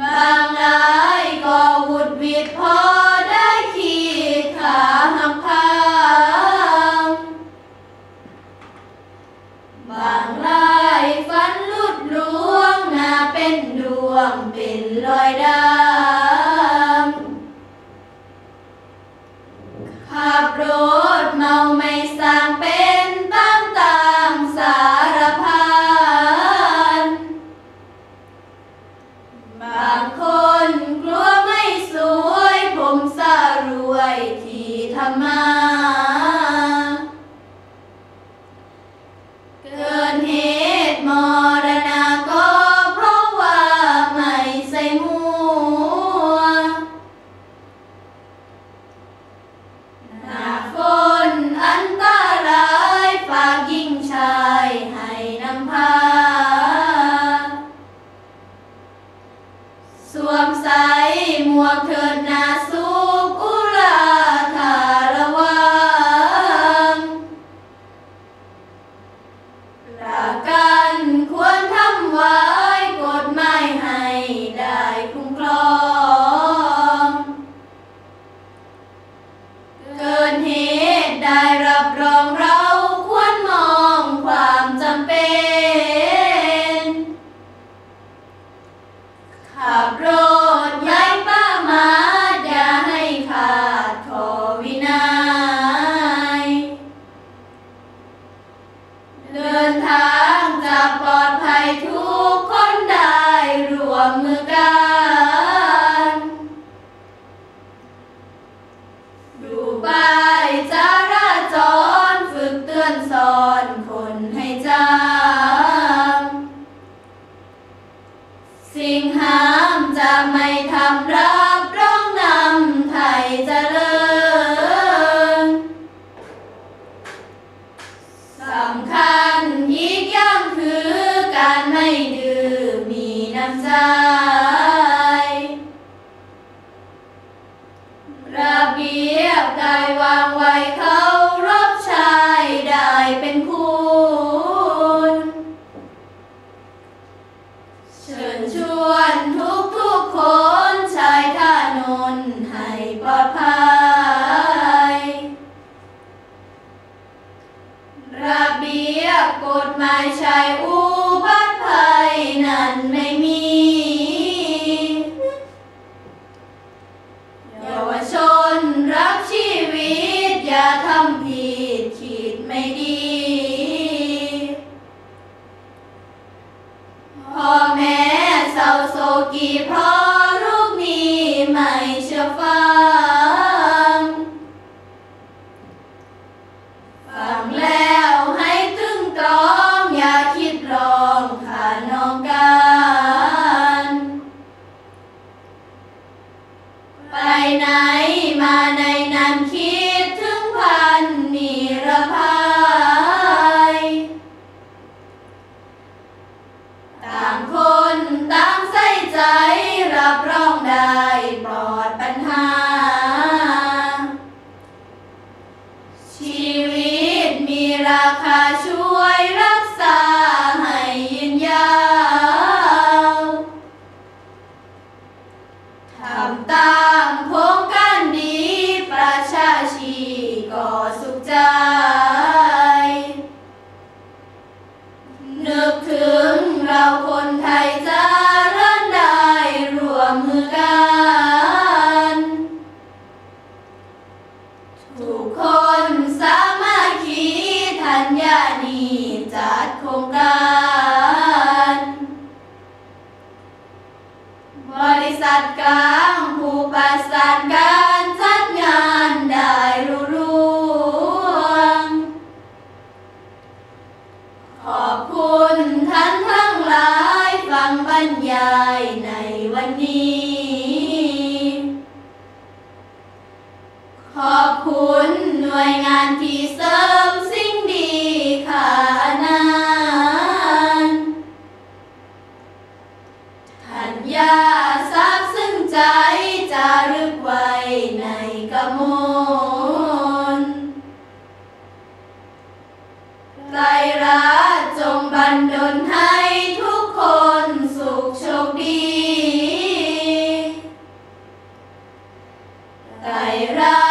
บางนายก็หุดวิดพอได้ขี่ขาหักพังบางรายฟันลุดลวงหน้าเป็นดวงเป็นรอยดา 啊 สวมใส่หมวกเถิดนาสู้ thy ไปไหนมาในนามคิด การการจัดงานได้รู้ร่วง ขอบคุณท่านทั้งหลายฟังบรรยายในวันนี้ ขอบคุณหน่วยงานที่เสริ มนไตรรัตจงบันดลให้ทุกคนสุขโชคดีไตรรั